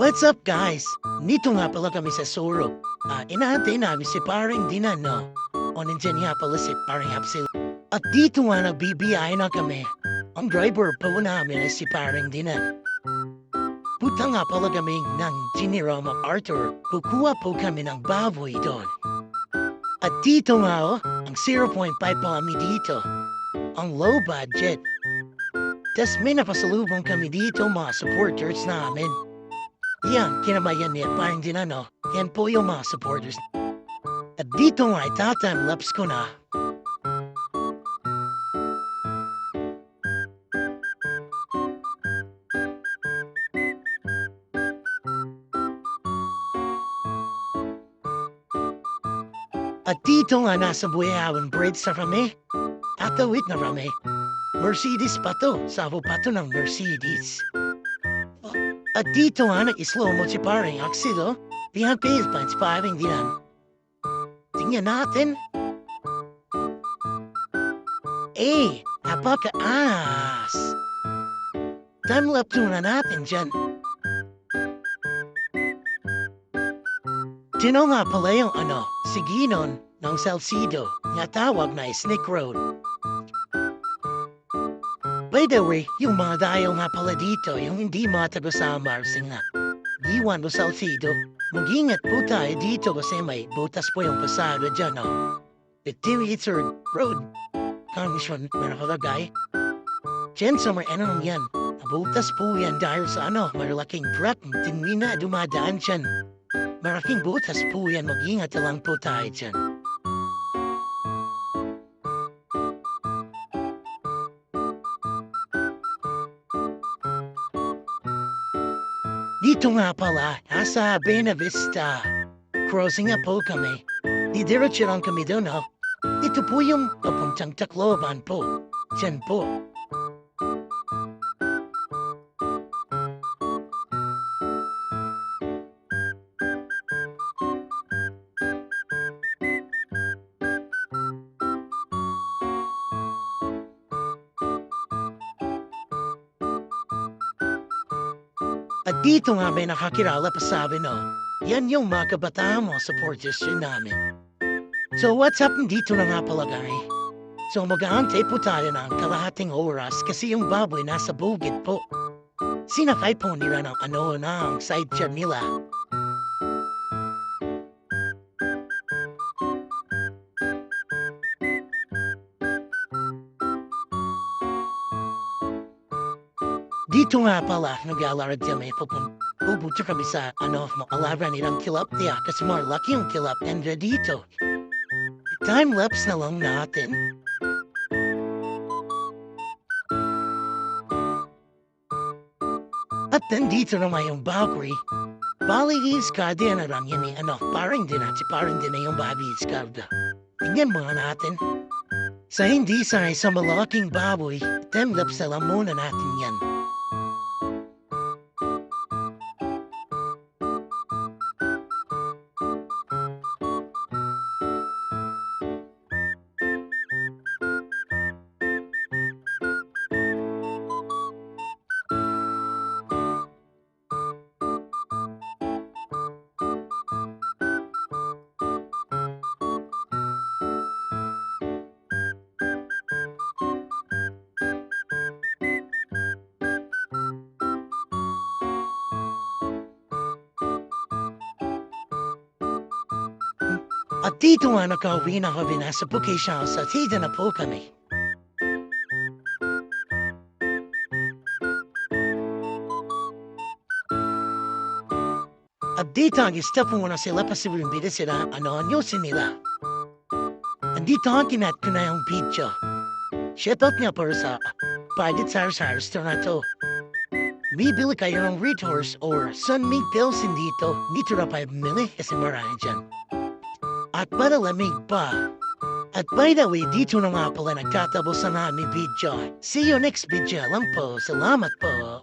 What's up guys? Nito nga pala kami sa Suro. Ah, inaantay namin si paring Dinan, no? O nandyan nga pala si paring Hapsil. At dito nga nagbibiyay na kami. Ang driver po namin ay si paring Dinan. Puta nga pala kami ng Giniro MacArthur. Kukuha po kami ng baboy doon. At dito nga oh, ang 0.5 pa kami dito. Ang low budget. Tas may napasalubong kami dito mga supporters namin. Yan, kinabayan niya parang din ano. Yan po yung mga supporters. At dito nga lapse ko na. At dito nga nasa Buyawan Bridge sa Rame. Tatawid na Rame. Mercedes pa to. Savo pa to ng Mercedes. At dito nga nag-slow mo si paring Axido. Pihan pays pa si paring dinan. Tingnan natin. Eh, napaka-as. Time-lapse muna natin dyan. Tino nga pala ano, si Ginon ng Salcido, nga tawag na Snake Road. By the way, yung mga dayo nga pala dito, yung hindi matago sa Marsing nga. Diwan mo Salcido, mag-ingat po tayo dito kasi may butas po yung pasado dyan, no? The Third Road, Congressman Manakalagay. Diyan sa may ano yan, nabutas po yan dahil sa ano, malaking truck, hindi na dumadaan dyan. Malaking butas po yan, mag-ingat na lang po tayo dyan. Dito nga pala, nasa Buena Vista. Crossing nga po kami. Didiretso lang kami doon, ha? Ito po yung papuntang Tacloban po. Diyan po. At dito nga may nakakilala pa sabi no, yan yung mga kabataan mo supporters yun namin. So what's up dito na nga pala gari? So mag-aantay po tayo ng kalahating oras kasi yung baboy nasa bukid po. Sinakay po nila ng ano ng side chair nila. Dito nga pala, nag-alarad kami pupun. Pupunta kami sa, ano, maalara nilang tilapia kasi more laki yung tilapia nila dito. Time-lapse na lang natin. At nandito naman yung Valkyrie. Bali iskada yan na lang yan eh. Ano, parang din at parang din na yung babi iskada. Tingnan mga natin. Sa hindi sa malaking baboy, time-lapse na lang muna natin yan. At dito nga nakauwi na kami nasa Bukay House at hida na po kami. At dito ang step muna sila pa sibimbida sila ano anyusin nila. Andito ang kinat ko na yung video. Shoutout nga para sa Pilot Sars Harris na to. Bibili kayo ng Red Horse or Sunmade Pilsen dito. Dito na pa bumili kasi marami dyan at para lamig pa. At by the way, dito na nga pala nagtatapos ang aming video. See you next video lang po. Salamat po.